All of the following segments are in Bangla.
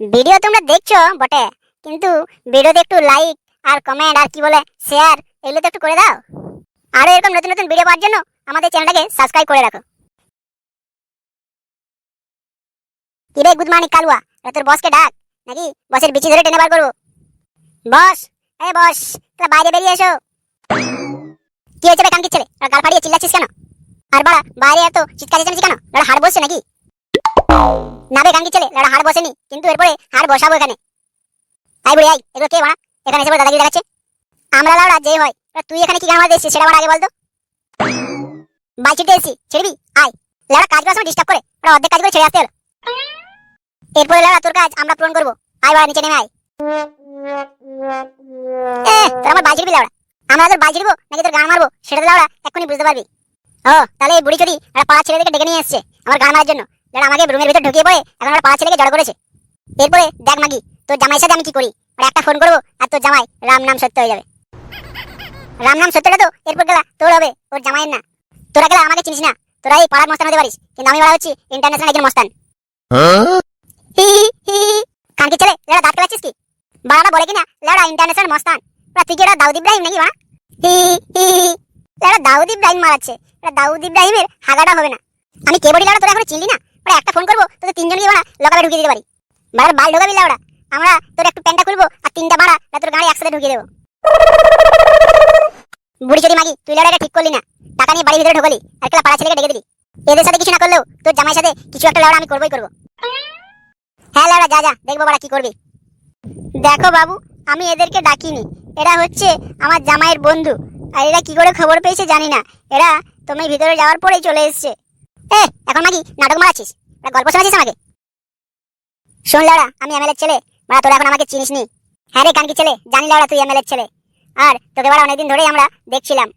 ভিডিও তোমরা দেখছ বটে, কিন্তু ভিডিওতে একটু লাইক আর কমেন্ট আর কি বলে শেয়ার এগুলো তো একটু করে দাও। আরও এরকম নতুন নতুন ভিডিও পাওয়ার জন্য আমাদের চ্যানেলটাকে সাবস্ক্রাইব করে রাখো। কিরে গুড মর্নিং কালুয়া তোর বসকে ডাক? নাকি বসের বিচি ধরে টেনে বার করব? বস এ বস তোরা বাইরে বেরিয়ে এসো। কি হয়েছে বে কানকি ছেলে? গাল ফাড়িয়ে চিল্লাচ্ছিস কেন? আর বাড়া, বাইরে এত চিৎকার চেঁচামেচি কেন? হাড় বসছে নাকি? না বে কানকি ছেলে লড়া হাড় বসেনি, কিন্তু এরপরে হাড় বসাবো এখানে। আই বুড়ি আই এগুলো কে বাড়া এখানে এসে দাদাগিরি দেখাচ্ছে। আমরা লাউড়া যে হয় তুই এখানে কি গান মারতে সেটা আমার আগে বলতো। বাই এসেছি, ছেড়বি? আয়। লাউড়া কাজ করার সময় ডিস্টার্ব করে, ওরা অর্ধেক কাজ করে ছেড়ে আসতে হলো। এরপরে লাউড়া তোর কাজ, আমরা পূরণ করব। আয় বাড়া, নিচে নেমে আয়। আমার আমরা তোর বাই নাকি তোর গান মারবো? সেটা তো লাউড়া এক্ষুনি বুঝতে পারবি। ও, তাহলে বুড়ি চুরি একটা পাড়া ছেলেদেরকে ডেকে নিয়ে এসছে, আমার গান মারার জন্য। যারা আমাকে রুমের ভিতর ঢুকিয়ে পড়ে এখন আমার পাড়া ছেলেকে জড়ো করেছে। এরপরে দেখ মাগি, তোর জামাইয়ের সাথে আমি কি করি? আর একটা ফোন করব আর তোর জামাই রাম নাম সত্য হয়ে যাবে। রাম নাম সত্যটা তো এরপর গেলা, তোর হবে, ওর জামাইয়ের না। তোরা গেলা আমাকে চিনিস না, তোরা এই পাড়ার মস্তান হতে পারিস। কিন্তু আমি বলা হচ্ছি ইন্টারন্যাশনাল একজন মস্তান। কানকি ছেলে, লেড়া দাঁত কেলাচ্ছিস কি? বাড়াটা বলে কিনা, লেড়া ইন্টারন্যাশনাল মস্তান। ওরা তুই কি ওটা দাউদ ইব্রাহিম নাকি বাড়া হি। লেড়া দাউদ ইব্রাহিম মারাচ্ছে। এটা দাউদ ইব্রাহিমের হাগাটা হবে না। আমি কে বলি লেড়া, তোরা এখন চিনলি না? ওরা, একটা ফোন করব? তোদের তিনজনকে বাড়া লকাবে ঢুকিয়ে দিতে পারি। বাড়ার বাল ঢোকাবি লেড়া আমরা তোর একটু প্যান্টটা খুলবো আর তিনটা না তোর গাড়ি একসাথে ঢুকিয়ে দেবো। বুড়ি চুরি মাগি, তুই লেড়া এটা ঠিক করলি না। টাকা নিয়ে বাড়ির ভিতরে ঢোকালি আর কেলা পাড়া ছেলেকে ডেকে দিলি। এদের সাথে কিছু না করলেও তোর জামাইয়ের সাথে কিছু একটা লেড়া আমি করবোই করব। হ্যাঁ লেড়া যা যা, দেখব বাড়া কি করবি। দেখো বাবু, আমি এদেরকে ডাকিনি। এরা হচ্ছে আমার জামাইয়ের বন্ধু। আর এরা কি করে খবর পেয়েছে জানি না। এরা তুমি ভিতরে যাওয়ার পরেই চলে এসছে। এখন মাগি নাটক মারাচ্ছিস? গল্প শোনাচ্ছিস আমাকে? শোন, লাউড়া, আমি এমএলএর ছেলে। মানে তোরা এখন আমাকে চিনিস নি হ্যাঁ রে, কানকি ছেলে। জানি, লাউড়া, তুই এমএলএর ছেলে। আর তোকে বাড়া অনেকদিন ধরেই আমরা দেখছিলাম।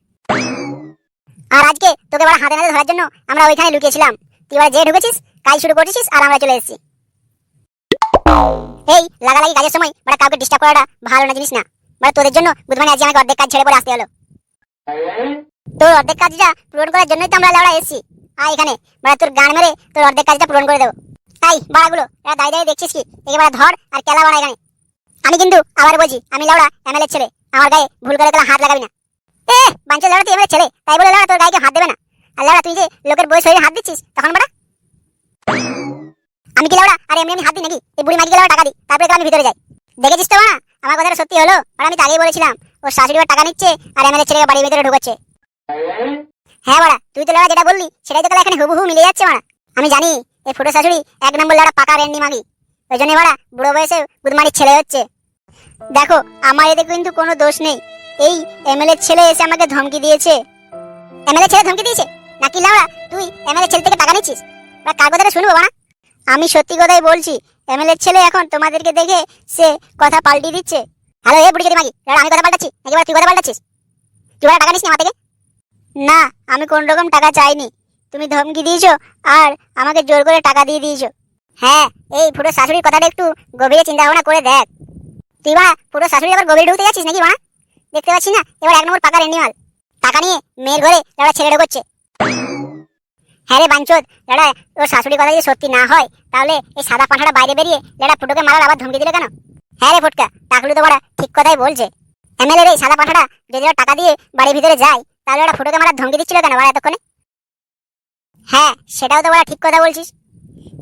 আর আজকে তোকে বাড়া হাতে নাতে ধরার জন্য আমরা ওইখানে লুকিয়েছিলাম। তুই এবার যে ঢুকেছিস, কাজ শুরু করেছিস, আর আমরা চলে এসেছি। এই, লাগালাগি কাজের সময় মানে কাউকে ডিস্টার্ব করাটা ভালো না, জিনিস না? মানে তোদের জন্য বুধবারে আজকে আমাকে অর্ধেক কাজ ছেড়ে পরে আসতে হলো। তোর অর্ধেক কাজটা পূরণ করার জন্যই তো আমরা লাউড়া এসেছি। আয় এখানে। মানে তোর গান মেরে তোর অর্ধেক কাজটা পূরণ করে দেবো। তাই, বাড়াগুলো, এরা দাঁড়িয়ে দাঁড়িয়ে দেখছিস কি? একেবারে ধর আর কেলা বাড়া এখানে। আমি কিন্তু আবার বলছি, আমি লাউড়া এমএলএ ছেলে। আমার গায়ে ভুল করে গেলে হাত লাগাবি না। এ বাঞ্চে লাউড়া, তুই এমএলএ ছেলে। তাই বলে লাউড়া তোর গায়ে হাত দেবে না। আর লাউড়া, তুই যে লোকের বই শরীরে হাত দিচ্ছিস, তখন বাড়া। আমি কি লাউড়া? আর, এমনি আমি হাত দিই নাকি? এই বুড়ি লাউড়া টাকা দিই, তারপরে আমি ভিতরে যাই। দেখেছিস তো না আমার কথাটা সত্যি হলো। আর আমি তো আগেই বলেছিলাম। ওর শাশুড়ি টাকা নিচ্ছে, আর এমএলএ ছেলেকে বাড়ির ভিতরে ঢুকাচ্ছে। হ্যাঁ বাড়া, তুই তো লড়া যেটা বললি, সেটাই তো তাহলে এখানে হুবহু মিলে যাচ্ছে বাড়া। আমি জানি এই ফুটো শাশুড়ি এক নম্বর লাউড়া পাকা রেন্ডি মাগি। ওই জন্য বাড়া, বুড়ো বয়সে বুধমানির ছেলে হচ্ছে। দেখো, আমার এতে কিন্তু কোনো দোষ নেই। এই এমএলএ ছেলে এসে আমাকে ধমকি দিয়েছে। এমএলএ ছেলে ধমকি দিয়েছে? নাকি লাউড়া, তুই এমএলএ ছেলে থেকে টাকা নিচ্ছিস? বা কার কথাটা শুনব বানা আমি সত্যি কথাই বলছি এমএলএ ছেলে এখন তোমাদেরকে দেখে সে কথা পাল্টি দিচ্ছে। হ্যালো, এ বুড়ি মাগি আমি কথা পাল্টাচ্ছি? নাকি তুই কথা পাল্টাচ্ছিস? তুই টাকা নিস আমার থেকে? না, আমি কোন রকম টাকা চাইনি। তুমি ধমকি দিয়েছ আর আমাকে জোর করে টাকা দিয়ে দিয়েছ। হ্যাঁ এই পুরো শাশুড়ির কথাটা একটু গভীরে চিন্তা ভাবনা করে দেখ। তুই বা পুরো শাশুড়ি আবার গভীরে ঢুকতে যাচ্ছিস নাকি মা? দেখতে পাচ্ছি না, এবার এক নম্বর পাকা রেন্ডি মাল টাকা নিয়ে মেয়ের ঘরে যারা ছেলে ঢোকচ্ছে হ্যাঁ রে বাঞ্চোদ যারা ওর শাশুড়ির কথা যদি সত্যি না হয়, তাহলে এই সাদা পাঁঠাটা বাইরে বেরিয়ে যারা ফুটোকে মারার আবার ধমকি দিলে কেন? হ্যাঁ রে ফুটকা, টাকলু তো বড়া ঠিক কথাই বলছে। এমএলএ এই সাদা পাঁঠাটা যদি টাকা দিয়ে বাড়ির ভিতরে যায় তাহলে ওরা ফুটোকে মারার ধমকি দিচ্ছিল কেন বড়া এতক্ষণে? হ্যাঁ সেটাও তো বড়া ঠিক কথা বলছিস।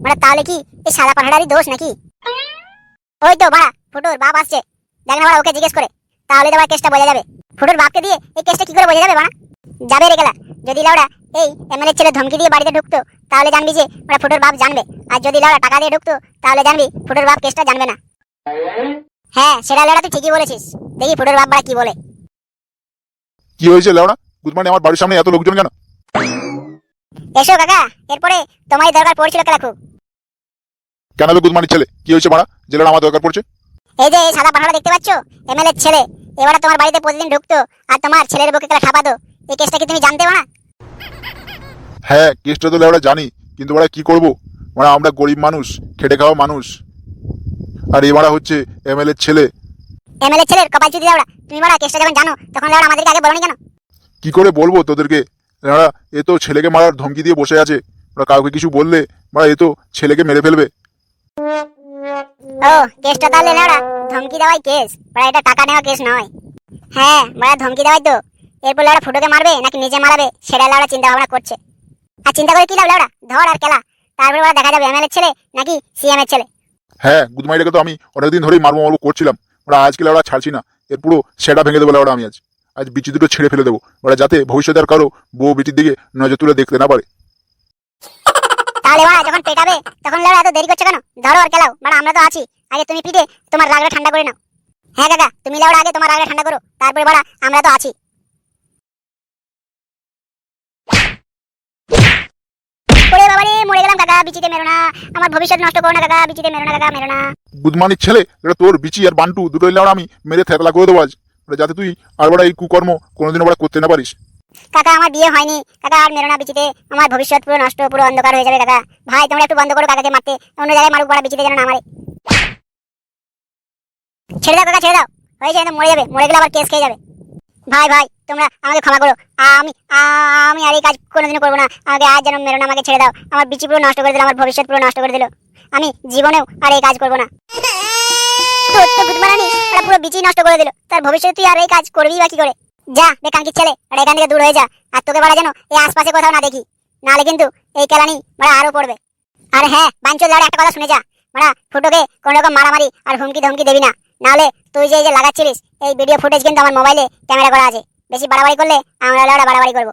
মানে তাহলে কি এই সাদা পাঠাটারই দোষ নাকি? ওই তো বাড়া ফুটোর বাপ আসছে। দেখ না ওকে জিজ্ঞেস করে। তাহলে তো কেসটা বোঝা যাবে। ফুটোর বাপকে দিয়ে এই কেসটা কি করে বোঝা যাবে বাড়া? যাবে রে গেলা। যদি লাউড়া এই এমএলএ ছেলে ধমকি দিয়ে বাড়িতে ঢুকতো, তাহলে জানবি যে ওরা ফুটোর বাপ জানবে। আর যদি লাউড়া টাকা দিয়ে ঢুকতো, তাহলে জানবি ফুটোর বাপ কেসটা জানবে না। হ্যাঁ সেটা লাউড়া তুই ঠিকই বলেছিস। দেখি ফুটোর বাপ বাড়া কি বলে। কি হয়েছে লেওড়া গুড মর্নিং আমার বাড়ির সামনে এত লোকজন কেন? এসো কাকা এরপরে তোমারই দরকার পড়ছিল খুব কেন বে গুড মর্নিং ছেলে? কি হয়েছে মারা জেলার আমার দরকার পড়ছে? এই যে এই সাদা পাঠাটা দেখতে পাচ্ছ? এমএলএ ছেলে। এবারে তোমার বাড়িতে প্রতিদিন ঢুকতো আর তোমার ছেলের বুকে কেলা ঠাপাতো এই কেসটা কি তুমি জানতে না? হ্যাঁ কেসটা তো লেওড়া জানি কিন্তু ওরা কি করব? মানে আমরা গরিব মানুষ খেটে খাওয়া মানুষ। আর এবারা হচ্ছে এমএলএর ছেলে। এমএলএ ছেলের কপাল চুদি দাওড়া তুমি মারা কেসটা যখন জানো তখন লাউড়া আমাদেরকে আগে বলনি কেন? কি করে বলব তোদেরকে? ওরা এ তো ছেলেকে মারার ধমকি দিয়ে বসে আছে। ওরা কাউকে কিছু বললে ওরা এ তো ছেলেকে মেরে ফেলবে। ও কেসটা তাহলে ধমকি দেওয়াই কেস বড়া এটা টাকা নেওয়া কেস নয়। হ্যাঁ বড়া ধমকি দেওয়াই তো। এরপর ফুটোকে মারবে নাকি নিজে মারাবে সেটা চিন্তা ভাবনা করছে। আর চিন্তা করে কি লাভ লেওড়া ধর আর খেলা তারপরে ওরা দেখা যাবে এমএলএ ছেলে নাকি সিএম এর ছেলে। হ্যাঁ গুদমাইটাকে তো আমি অনেকদিন ধরেই মারবো মারবো করছিলাম। ওরা আজকে ওরা ছাড়ছি না। এর পুরো সেটা ভেঙে দেবো ওরা আমি আজ। আজ বিচি দুটো ছেড়ে ফেলে দেবো। ওরা যাতে ভবিষ্যতে আর কারও বউ বিটির দিকে নজর তুলে দেখতে না পারে। তাহলে বাড়া যখন পেটাবে তখন লেওড়া এত দেরি করছে কেন? ধরো আর বাড়া আমরা তো আছি। আগে তুমি পিটে তোমার রাগটা ঠান্ডা করে নাও। হ্যাঁ কাকা তুমি লেওড়া আগে তোমার রাগটা ঠান্ডা করো। তারপরে বাড়া আমরা তো আছি। ওরে বাবা রে মরে গেলাম কাকা বিচিতে মেরো না। আমার ভবিষ্যৎ নষ্ট করো না কাকা বিচিতে মেরো না কাকা মেরো না। ছেলে এটা তোর বিচি আর বান্টু দুটোই লেওড়া আমি মেরে থেতলা করে দেবো আজ। ওরা যাতে তুই আর ওরা এই কুকর্ম কোনোদিন ওরা করতে না পারিস। কাকা, আমার বিয়ে হয়নি। কাকা, আর মেরো না বিচিতে। আমার ভবিষ্যৎ পুরো নষ্ট, পুরো অন্ধকার হয়ে যাবে কাকা। ভাই, তোমরা একটু বন্ধ করো কাকাকে মারতে। অন্য জায়গায় মারুক, বড়া বিচিতে যেন না মারে। ছেড়ে দাও কাকা, ছেড়ে দাও। হয়েছে কিন্তু মরে যাবে। মরে গেলে আবার কেস খেয়ে যাবে। ভাই ভাই, তোমরা আমাকে ক্ষমা করো। আমি আমি আর এই কাজ কোনোদিনও করব না। আমাকে আজ যেন মেরো না, আমাকে ছেড়ে দাও। আমার বিচি পুরো নষ্ট করে দিল, আমার ভবিষ্যৎ পুরো নষ্ট করে দিল। আমি জীবনেও আর এই কাজ করব না। তোর তুই আর এই কাজ করবি বা কি করে? যা ছেলে এখান থেকে দূর হয়ে যা, আর তোকে বাড়া যেন এই আশপাশে কোথাও না দেখি। কিন্তু এই কেলানি পড়বে। আর হ্যাঁ বাঞ্চল একটা কথা শুনে যা। ফুটোকে কোন রকম মারামারি আর হুমকি ধমকি দেবি না। নাহলে তুই যে এই যে লাগাচ্ছিলিস, এই ভিডিও ফুটেজ কিন্তু আমার মোবাইলে ক্যামেরা করা আছে। বেশি বাড়াবাড়ি করলে আমরা বাড়াবাড়ি করব।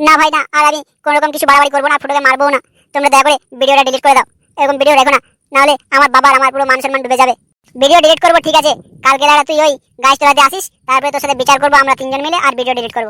না ভাই, না, আর আমি কোন রকম কিছু বাড়াবাড়ি করব না, ফুটোকে মারবো না। তোমরা দয়া করে ভিডিওটা ডিলিট করে দাও। এরকম ভিডিও রেখো না। নাহলে আমার বাবার আমার পুরো মান ডুবে যাবে। ভিডিও ডিলিট করব, ঠিক আছে? কালকে দাঁড়া তুই ওই গাছ তোলাতে আসিস, তারপরে তোর সাথে বিচার করব আমরা তিনজন মিলে, আর ভিডিও ডিলিট করব।